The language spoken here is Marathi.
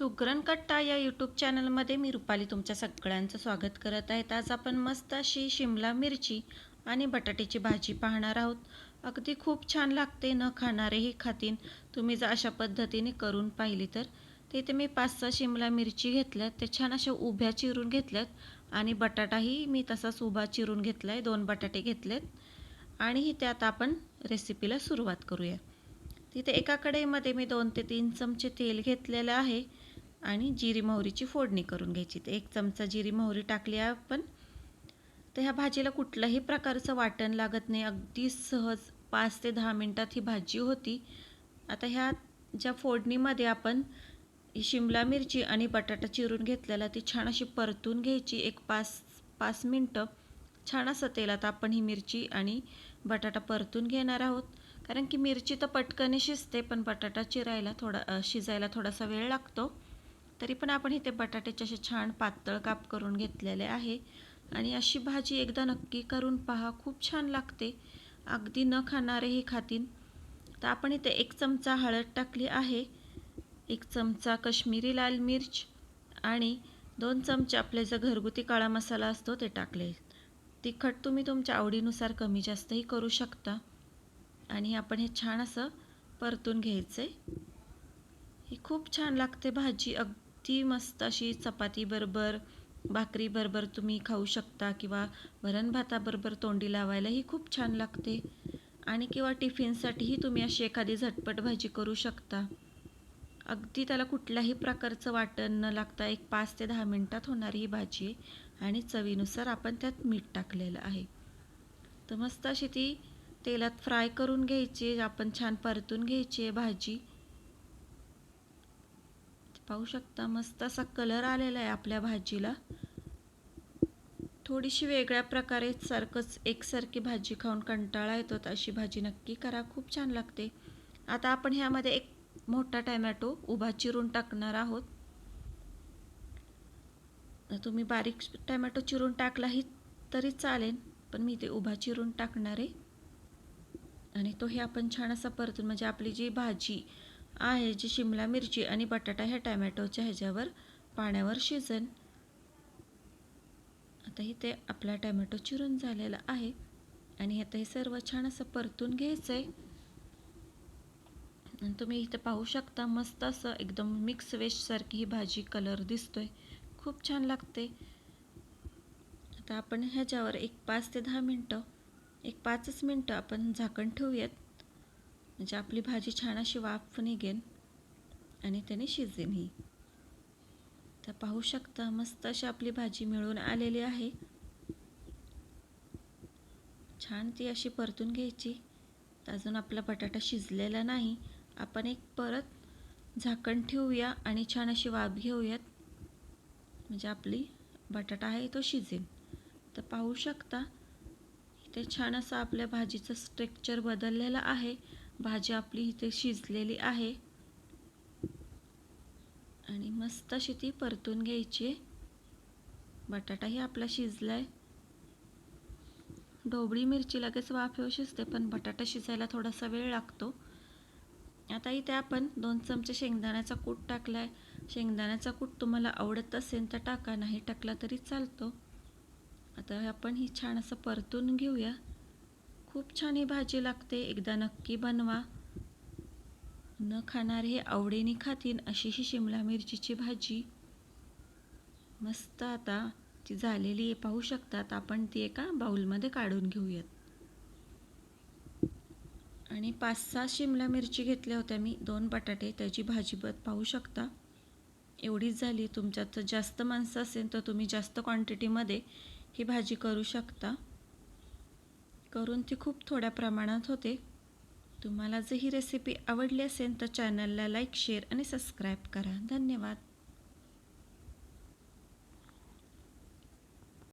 सुगरणकट्टा या यूट्यूब चॅनलमध्ये मी रुपाली तुमच्या सगळ्यांचं स्वागत करत आहेत आज आपण मस्त अशी शिमला मिरची आणि बटाट्याची भाजी पाहणार आहोत. अगदी खूप छान लागते न खाणारेही खातीन. तुम्ही जर अशा पद्धतीने करून पाहिली तर. ते इथे मी पाच सहा शिमला मिरची घेतल्यात ते छान अशा उभ्या चिरून घेतल्यात आणि बटाटाही मी तसाच उभा चिरून घेतला आहे दोन बटाटे घेतलेत. आणि ही त्यात आपण रेसिपीला सुरुवात करूया. तिथे एका कढईमध्ये मी दोन ते तीन चमचे तेल घेतलेलं आहे. आणि जिरी मोहरीची फोडणी करून घ्यायची. तर एक चमचा जिरी मोहरी टाकली आहे आपण. तर ह्या भाजीला कुठल्याही प्रकारचं वाटण लागत नाही. अगदी सहज पाच ते दहा मिनटात ही भाजी होती. आता ह्या ज्या फोडणीमध्ये आपण शिमला मिरची आणि बटाटा चिरून घेतलेला ती छान अशी परतून घ्यायची. एक पाच पाच मिनटं छान असं तेलात आपण ही मिरची आणि बटाटा परतून घेणार आहोत. कारण की मिरची तर पटकन शिजते पण बटाटा चिरायला थोडा शिजायला थोडासा वेळ लागतो. तरी पण आपण इथे बटाट्याचे असे छान पातळ काप करून घेतलेले आहे. आणि अशी भाजी एकदा नक्की करून पहा खूप छान लागते. अगदी न खाणारेही खातीन तर आपण इथे एक चमचा हळद टाकली आहे एक चमचा कश्मीरी लाल मिर्च आणि दोन चमचे आपले जो घरगुती काळा मसाला असतो ते टाकले. तिखट तुम्ही तुमच्या आवडीनुसार कमी जास्तही करू शकता. आणि आपण हे छान असं परतून घ्यायचं. आहे ही खूप छान लागते भाजी. अग ती मस्त अशी चपातीबरोबर भाकरीबरोबर तुम्ही खाऊ शकता किंवा वरण भाताबरोबर तोंडी लावायलाही खूप छान लागते. आणि किंवा टिफिनसाठीही तुम्ही अशी एखादी झटपट भाजी करू शकता. अगदी त्याला कुठल्याही प्रकारचं वाटण न लागता एक पाच ते दहा मिनटात होणारी ही भाजी आहे आणि चवीनुसार आपण त्यात मीठ टाकलेलं आहे. तर मस्त अशी ती तेलात फ्राय करून घ्यायची आपण छान परतून घ्यायची आहे भाजी. पाहू शकता मस्त असा कलर आलेला आहे आपल्या भाजीला. थोडीशी वेगळ्या प्रकारे सारखंच एकसारखी भाजी खाऊन कंटाळा येतो अशी भाजी नक्की करा खूप छान लागते. आता आपण ह्यामध्ये एक मोठा टॅमॅटो उभा चिरून टाकणार आहोत. तुम्ही बारीक टॅमॅटो चिरून टाकलाही तरी चालेल पण मी ते उभा चिरून टाकणार आहे. आणि तो हे आपण छान असा परतून म्हणजे आपली जी भाजी आहे जी शिमला मिरची आणि बटाटा ह्या टॅमॅटोच्या ह्याच्यावर पाण्यावर शिजन. आता इथे आपला टॅमॅटो चिरून झालेला आहे आणि आता हे सर्व छान असं परतून घ्यायचं आहे आणि तुम्ही इथं पाहू शकता मस्त असं एकदम मिक्स वेजसारखी ही भाजी कलर दिसतोय. खूप छान लागते. आता आपण ह्याच्यावर एक पाच ते दहा मिनटं एक पाचच मिनटं आपण झाकण ठेवूयात. म्हणजे आपली भाजी छान अशी वाफ निघेन आणि त्याने शिजेन ही. तर पाहू शकता मस्त अशी आपली भाजी मिळून आलेली आहे. छान ती अशी परतून घ्यायची. तर अजून आपला बटाटा शिजलेला नाही. आपण एक परत झाकण ठेवूया आणि छान अशी वाफ घेऊयात. म्हणजे आपली बटाटा आहे तो शिजेल तर पाहू शकता इथे छान असं आपल्या भाजीचं स्ट्रक्चर बदललेलं आहे. भाजी आपली इथे शिजलेली आहे. आणि मस्त अशी ती परतून घ्यायची. आहे बटाटाही आपला शिजला आहे ढोबळी मिरची लगेच वाफेवर शिजते पण बटाटा शिजायला थोडासा वेळ लागतो. आता इथे आपण दोन चमचे शेंगदाण्याचा कूट टाकला आहे शेंगदाण्याचा कूट तुम्हाला आवडत असेल तर टाका नाही टाकला तरी चालतो. आता आपण ही छान असं परतून घेऊया. खूप छान ही भाजी लागते. एकदा नक्की बनवा. न खाणारे हे आवडीने खातील अशी ही शिमला मिरचीची भाजी. मस्त आता ती झालेली आहे पाहू शकतात. आपण ती एका बाऊलमध्ये काढून घेऊयात. आणि पाच सहा शिमला मिरची घेतल्या होत्या मी. दोन बटाटे त्याची भाजी पाहू शकता. एवढीच झाली. तुमच्यात जास्त माणसं असेल तर तुम्ही जास्त क्वांटिटीमध्ये ही भाजी करू शकता. करून ती खूप थोड्या प्रमाणात होते. तुम्हाला जर ही रेसिपी आवडली असेल तर चॅनलला लाईक शेअर आणि सबस्क्राईब करा. धन्यवाद.